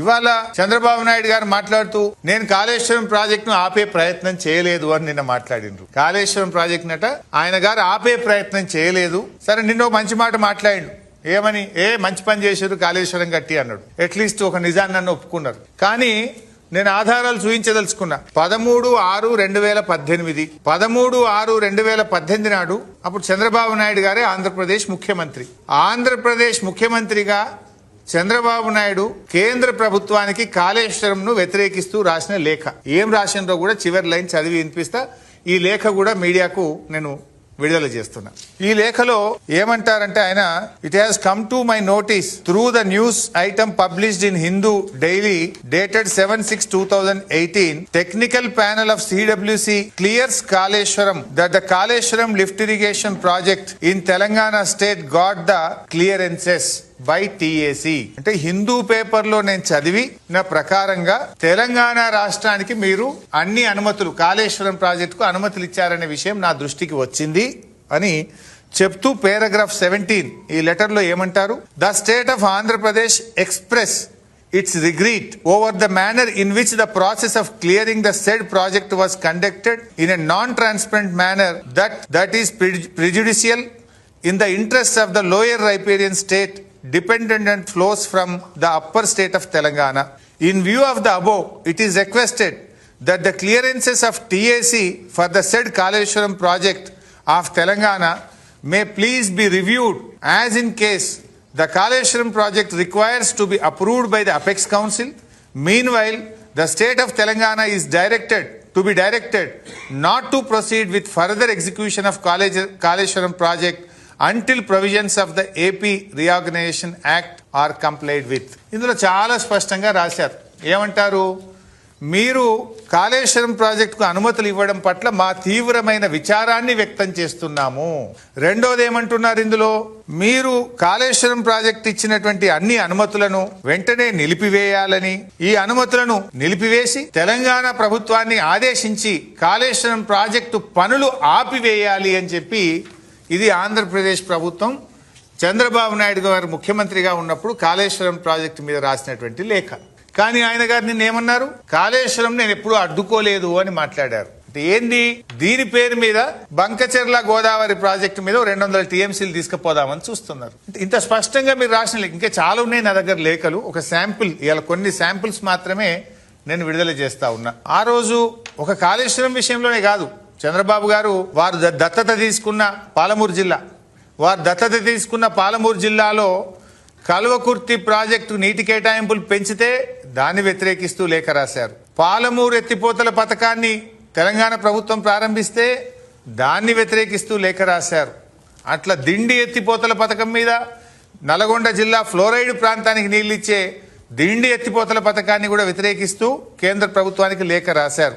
ఇవాళ చంద్రబాబు నాయుడు గారు మాట్లాడుతూ నేను కాళేశ్వరం ప్రాజెక్ట్ను ఆపే ప్రయత్నం చేయలేదు అని నిన్న మాట్లాడిండ్రు. కాళేశ్వరం ప్రాజెక్ట్ నట ఆయన గారు ఆపే ప్రయత్నం చేయలేదు. సరే నిన్న ఒక మంచి మాట మాట్లాడిండు. ఏమని? ఏ మంచి పని చేశారు కాళేశ్వరం కట్టి అన్నాడు. అట్లీస్ట్ ఒక నిజాన్ని నన్ను ఒప్పుకున్నారు. కానీ నేను ఆధారాలు చూపించదలుచుకున్నా పదమూడు ఆరు రెండు వేల పద్దెనిమిది పదమూడు ఆరు రెండు వేల పద్దెనిమిది నాడు అప్పుడు చంద్రబాబు నాయుడు గారే ఆంధ్రప్రదేశ్ ముఖ్యమంత్రి. ఆంధ్రప్రదేశ్ ముఖ్యమంత్రిగా చంద్రబాబు నాయుడు కేంద్ర ప్రభుత్వానికి కాళేశ్వరంను వ్యతిరేకిస్తూ రాసిన లేఖ. ఏం రాసినో కూడా చివరి లైన్ చదివి వినిపిస్తా. ఈ లేఖ కూడా మీడియాకు నేను విడుదల చేస్తున్నా. ఈ లేఖలో ఏమంటారంటే ఆయన it has come to my notice through the news item published in Hindu daily dated seven six two thousand eighteen technical panel of CWC clears Kaleshwaram that the Kaleshwaram lift irrigation project in Telangana state got the clearances by TAC అంటే హిందూ పేపర్లో నేను చదివి నా ప్రకారంగా తెలంగాణ రాష్ట్రానికి మీరు అన్ని అనుమతులు కాళేశ్వరం ప్రాజెక్టుకు అనుమతులు ఇచ్చారనే విషయం నా దృష్టికి వచ్చింది. అని చెప్తూ పేరాగ్రాఫ్ సెవెంటీన్ ఈ లెటర్లో ఏమంటారు? The state of Andhra Pradesh express its regret over the manner in which the process of clearing the said project was conducted in a non transparent manner that that is prejudicial in the interest of the lower riparian state dependent and flows from the upper state of Telangana. In view of the above it is requested that the clearances of TAC for the said Kaleshwaram project of Telangana may please be reviewed as in case the Kaleshwaram project requires to be approved by the Apex Council. Meanwhile, the state of Telangana is directed to be directed not to proceed with further execution of Kalej- Kaleshwaram project until provisions of the AP Reorganization Act are complied with. ఇందులో చాలా స్పష్టంగా రాశారు ఏమంటారు మీరు కాళేశ్వరం ప్రాజెక్టుకు అనుమతులు ఇవ్వడం పట్ల మా తీవ్రమైన విచారాన్ని వ్యక్తం చేస్తున్నాము. రెండోది ఏమంటున్నారు ఇందులో? మీరు కాళేశ్వరం ప్రాజెక్ట్ ఇచ్చినటువంటి అన్ని అనుమతులను వెంటనే నిలిపివేయాలని. ఈ అనుమతులను నిలిపివేసి తెలంగాణ ప్రభుత్వాన్ని ఆదేశించి కాళేశ్వరం ప్రాజెక్టు పనులు ఆపివేయాలి అని చెప్పి ఇది ఆంధ్రప్రదేశ్ ప్రభుత్వం చంద్రబాబు నాయుడు గారు ముఖ్యమంత్రిగా ఉన్నప్పుడు కాళేశ్వరం ప్రాజెక్టు మీద రాసినటువంటి లేఖ. కానీ ఆయన గారు నిన్న ఏమన్నారు కాళేశ్వరం నేను ఎప్పుడూ అడ్డుకోలేదు అని మాట్లాడారు. అంటే ఏంది? దీని పేరు మీద బంకచెర్ల గోదావరి ప్రాజెక్టు మీద రెండు వందల టీఎంసీలు తీసుకుపోదామని చూస్తున్నారు. ఇంత స్పష్టంగా మీరు రాసిన ఇంకా చాలా ఉన్నాయి నా దగ్గర లేఖలు. ఒక శాంపుల్ ఇలా కొన్ని శాంపుల్స్ మాత్రమే నేను విడుదల చేస్తా ఉన్నా. ఆ రోజు ఒక కాళేశ్వరం విషయంలోనే కాదు. చంద్రబాబు గారు వారు ద- దత్తత తీసుకున్న పాలమూరు జిల్లా. వారు దత్తత తీసుకున్న పాలమూరు జిల్లాలో కల్వకుర్తి ప్రాజెక్టు నీటి కేటాయింపులు పెంచితే దాన్ని వ్యతిరేకిస్తూ లేఖ రాశారు. పాలమూరు ఎత్తిపోతల పథకాన్ని తెలంగాణ ప్రభుత్వం ప్రారంభిస్తే దాన్ని వ్యతిరేకిస్తూ లేఖ రాశారు. అట్లా దిండి ఎత్తిపోతల పథకం మీద నల్గొండ జిల్లా ఫ్లోరైడ్ ప్రాంతానికి నీళ్ళిచ్చే దిండి ఎత్తిపోతల పథకాన్ని కూడా వ్యతిరేకిస్తూ కేంద్ర ప్రభుత్వానికి లేఖ రాశారు.